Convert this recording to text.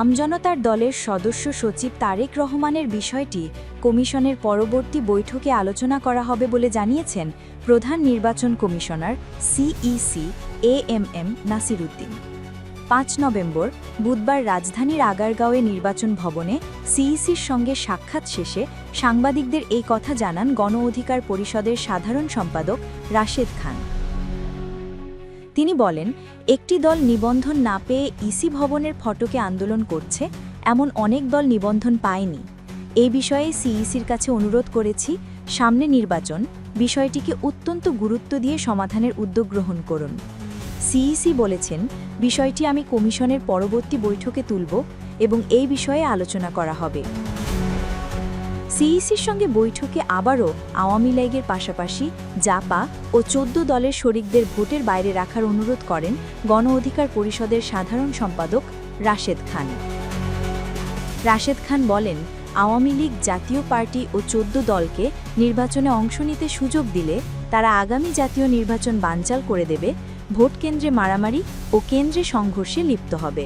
আমজনতার দলের সদস্য সচিব তারেক রহমানের বিষয়টি কমিশনের পরবর্তী বৈঠকে আলোচনা করা হবে বলে জানিয়েছেন প্রধান নির্বাচন commissioner CEC A M M Nasiruddin. পাঁচ নভেম্বর, বুধবার রাজধানীর আগারগাঁওয়ে নির্বাচন ভবনে সিইসির সঙ্গে সাক্ষাৎ শেষে সাংবাদিকদের এই কথা জানান গণ অধিকার পরিষদের সাধারণ সম্পাদক রাশেদ খান। তিনি বলেন, একটি দল নিবন্ধন না পেয়ে ইসি ভবনের ফটকে আন্দোলন করছে, এমন অনেক দল নিবন্ধন পায়নি। এই বিষয়ে সিইসির কাছে অনুরোধ করেছি, সামনে নির্বাচন, বিষয়টিকে অত্যন্ত গুরুত্ব দিয়ে সমাধানের উদ্যোগ গ্রহণ করুন। সিইসি বলেছেন, বিষয়টি আমি কমিশনের পরবর্তী বৈঠকে তুলব এবং এই বিষয়ে আলোচনা করা হবে। সিইসির সঙ্গে বৈঠকে আবারও আওয়ামী লীগের পাশাপাশি জাপা ও চোদ্দ দলের শরিকদের ভোটের বাইরে রাখার অনুরোধ করেন গণ অধিকার পরিষদের সাধারণ সম্পাদক রাশেদ খান। রাশেদ খান বলেন, আওয়ামী লীগ জাতীয় পার্টি ও চোদ্দ দলকে নির্বাচনে অংশ নিতে সুযোগ দিলে তারা আগামী জাতীয় নির্বাচন বানচাল করে দেবে, ভোট কেন্দ্রে মারামারি ও কেন্দ্রে সংঘর্ষে লিপ্ত হবে।